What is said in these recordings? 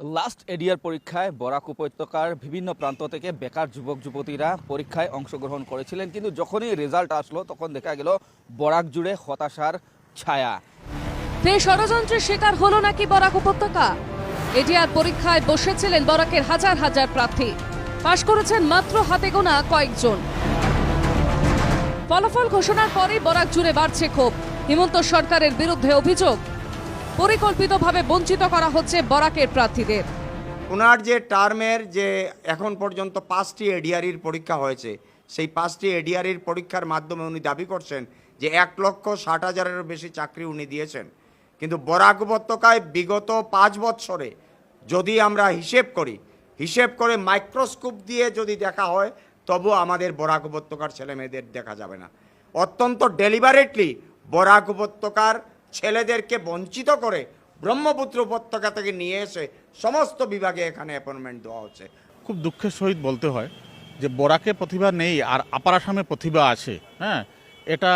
Last এডিয়ার পরীক্ষায় বরাক উপত্যকার বিভিন্ন প্রান্ত থেকে বেকার যুবক, যুবতীরা পরীক্ষায় অংশগ্রহণ করেছিলেন। কিন্তু যখনই রেজাল্ট আসলো, তখন দেখা গেল বরাক জুড়ে হতাশার ছায়া। ফের ষড়যন্ত্রের শিকার হলো নাকি বরাক উপত্যকা? এটিআর পরীক্ষায় বসেছিলেন বরাকের হাজার হাজার প্রার্থী। পাশ করেছেন মাত্র হাতে গোনা কয়েকজন। ফলাফল ঘোষণার পরেই বরাক জুড়ে বাড়ছে ক্ষোভ। হিমন্ত সরকারের বিরুদ্ধে অভিযোগ। পরিকল্পিতভাবে বঞ্চিত করা হচ্ছে বরাকের প্রার্থীদের। ওনার যে টার্মের যে এখন পর্যন্ত পাঁচটি এডিআরির পরীক্ষা হয়েছে, সেই পাঁচটি এডিআরির পরীক্ষার মাধ্যমে উনি দাবি করছেন যে এক লক্ষ ষাট হাজারেরও বেশি চাকরি উনি দিয়েছেন। কিন্তু বরাক উপত্যকায় বিগত পাঁচ বৎসরে যদি আমরা হিসেব করি, হিসেব করে মাইক্রোস্কোপ দিয়ে যদি দেখা হয় তবু আমাদের বরাক উপত্যকার ছেলে মেয়েদের দেখা যাবে না। অত্যন্ত ডেলিভারেটলি বরাক উপত্যকার ছেলেদেরকে বঞ্চিত করে ব্রহ্মপুত্র উপত্যকা থেকে নিয়ে এসে সমস্ত বিভাগে এখানে অ্যাপয়েন্টমেন্ট দেওয়া হচ্ছে। খুব দুঃখের সহিত বলতে হয় যে বরাকে প্রতিভা নেই আর আপার আসামে প্রতিভা আছে হ্যাঁ? এটা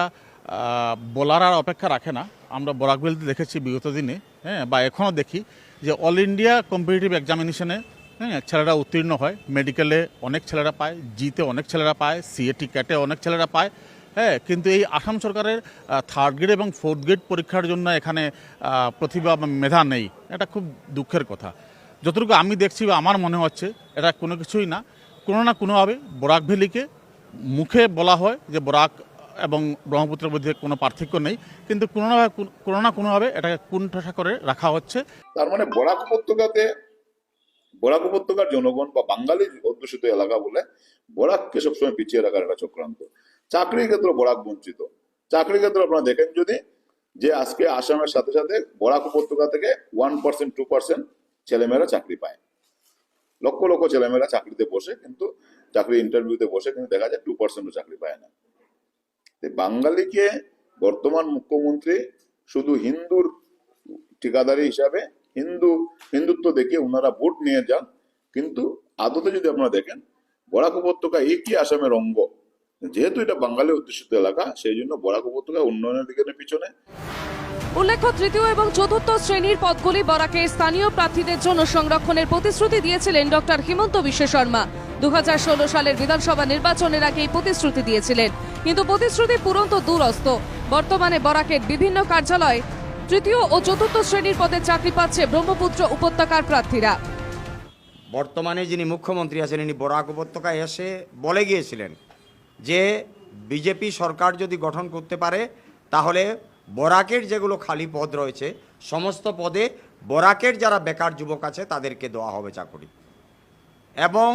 বলার আর অপেক্ষা রাখে না। আমরা বরাক বেলতে দেখেছি বিগত দিনে হ্যাঁ? বা এখনও দেখি যে অল ইন্ডিয়া কম্পিটিটিভ এক্সামিনেশনে হ্যাঁ ছেলেরা উত্তীর্ণ হয়। মেডিকেলে অনেক ছেলেরা পায় জিতে অনেক ছেলেরা পায় সিএটি ক্যাটে অনেক ছেলেরা পায়। হ্যাঁ কিন্তু এই আসাম সরকারের থার্ড গ্রেড এবং ফোর্থ গ্রেড পরীক্ষার জন্য এখানে প্রতিভা বা মেধা নেই। এটা খুব দুঃখের কথা। যতটুকু আমি দেখছি বা আমার মনে হচ্ছে, এটা কোনো কিছুই না। কোনো না কোনোভাবে বরাক ভ্যালিকে মুখে বলা হয় যে বরাক এবং ব্রহ্মপুত্রের মধ্যে কোনো পার্থক্য নেই, কিন্তু কোনো না কোনো না কোনোভাবে এটাকে কুণ্ঠাসা করে রাখা হচ্ছে। তার মানে বরাক উপত্যকাতে বরাক উপত্যকার জনগণ বা বাঙালি অধ্যুষিত এলাকা বলে বরাককে সবসময় পিছিয়ে রাখার একটা চক্রান্ত। চাকরির ক্ষেত্রে বরাক বঞ্চিত। চাকরির ক্ষেত্রে আপনারা দেখেন যদি যে আজকে আসামের সাথে সাথে বরাক উপত্যকা থেকে ওয়ান পার্সেন্ট টু পার্সেন্ট ছেলেমেয়েরা চাকরি পায়। লক্ষ লক্ষ ছেলেমেয়েরা চাকরিতে বসে কিন্তু চাকরি ইন্টারভিউতে বসে কিন্তু দেখা যায় টু পার্সেন্টও চাকরি পায় না। বাঙালিকে বর্তমান মুখ্যমন্ত্রী শুধু হিন্দুর ঠিকাদারি হিসাবে হিন্দু, হিন্দুত্ব দেখে ওনারা ভোট নিয়ে যান। কিন্তু আদতে যদি আপনারা দেখেন, বরাক উপত্যকা একই আসামের অঙ্গ। যেহেতু এটা বাঙালি অধ্যুষিত এলাকা, সেই জন্য বরাক উপত্যকা উন্নয়নের দিকে পিছনে। উল্লেখ্য, তৃতীয় এবং চতুর্থ শ্রেণির পদগুলি বরাকের স্থানীয় প্রার্থীদের জন্য সংরক্ষণের প্রতিশ্রুতি দিয়েছিলেন ডক্টর হিমন্ত বিশ্ব শর্মা। দু হাজার ষোলো সালের বিধানসভা নির্বাচনের আগে প্রতিশ্রুতি দিয়েছিলেন। কিন্তু প্রতিশ্রুতি পূরণ তো দূরস্থ বর্তমানে বরাকের বিভিন্ন কার্যালয়ে তৃতীয় ও চতুর্থ শ্রেণির পদে চাকরি পাচ্ছে ব্রহ্মপুত্র উপত্যকার প্রার্থীরা। বর্তমানে যিনি মুখ্যমন্ত্রী আছেন, ইনি বরাক উপত্যকায় এসে বলে গিয়েছিলেন যে, বিজেপি সরকার যদি গঠন করতে পারে, তাহলে বরাকের যেগুলো খালি পদ রয়েছে, সমস্ত পদে বরাকের যারা বেকার যুবক আছে, তাদেরকে দেওয়া হবে চাকরি। এবং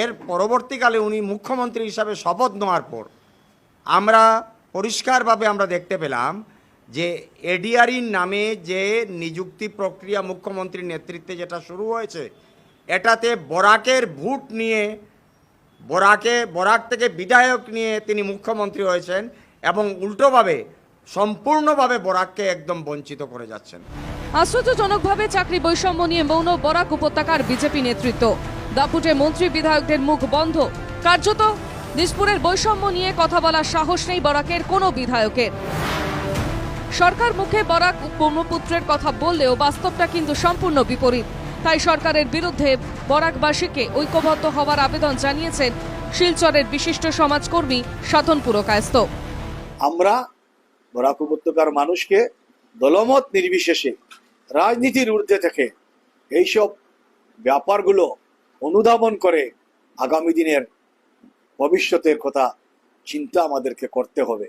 এর পরবর্তীকালে উনি মুখ্যমন্ত্রী হিসাবে শপথ নেওয়ার পর আমরা পরিষ্কারভাবে আমরা দেখতে পেলাম যে এডিআরির নামে যে নিযুক্তি প্রক্রিয়া মুখ্যমন্ত্রীর নেতৃত্বে যেটা শুরু হয়েছে, এটাতে বরাকের ভোট নিয়ে, বরাকে, বরাক থেকে বিধায়ক নিয়ে তিনি মুখ্যমন্ত্রী হয়েছেন এবং উল্টোভাবে, সম্পূর্ণভাবে বরাককে একদম বঞ্চিত করে যাচ্ছেন। আশ্চর্যজনকভাবে চাকরি বৈষম্য নিয়ে মৌন বরাক উপত্যকার বিজেপি নেতৃত্ব। দাপুটে মন্ত্রী বিধায়কদের মুখ বন্ধ। কার্যত দিসপুরের বৈষম্য নিয়ে কথা বলার সাহস নেই বরাকের কোনো বিধায়কের। সরকার মুখে বরাক ব্রহ্মপুত্রের কথা বললেও বাস্তবটা কিন্তু সম্পূর্ণ বিপরীত। তাই সরকারের বিরুদ্ধে বরাকবাসীকে ঐক্যবদ্ধ হওয়ার আবেদন জানিয়েছেন শিলচরের বিশিষ্ট সমাজকর্মী সাধন পুরকায়স্ত আমরা বরাক উপত্যকার মানুষকে দলমত নির্বিশেষে, রাজনীতির ঊর্ধ্বে থেকে এইসব ব্যাপারগুলো অনুধাবন করে আগামী দিনের ভবিষ্যতের কথা চিন্তা আমাদেরকে করতে হবে।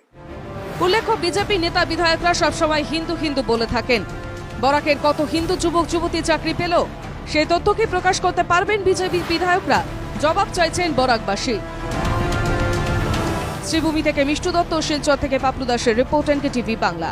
উল্লেখ্য, বিজেপি নেতা বিধায়করা সবসময় হিন্দু হিন্দু বলে থাকেন। বরাকের কত হিন্দু যুবক, যুবতী চাকরি পেল সেই তথ্য কি প্রকাশ করতে পারবেন বিজেপি বিধায়করা? জবাব চাইছেন বরাকবাসী। শ্রীভূমি থেকে মিষ্টু দত্ত, শিলচর থেকে পাপলু দাসের রিপোর্ট এনকে টিভি বাংলা।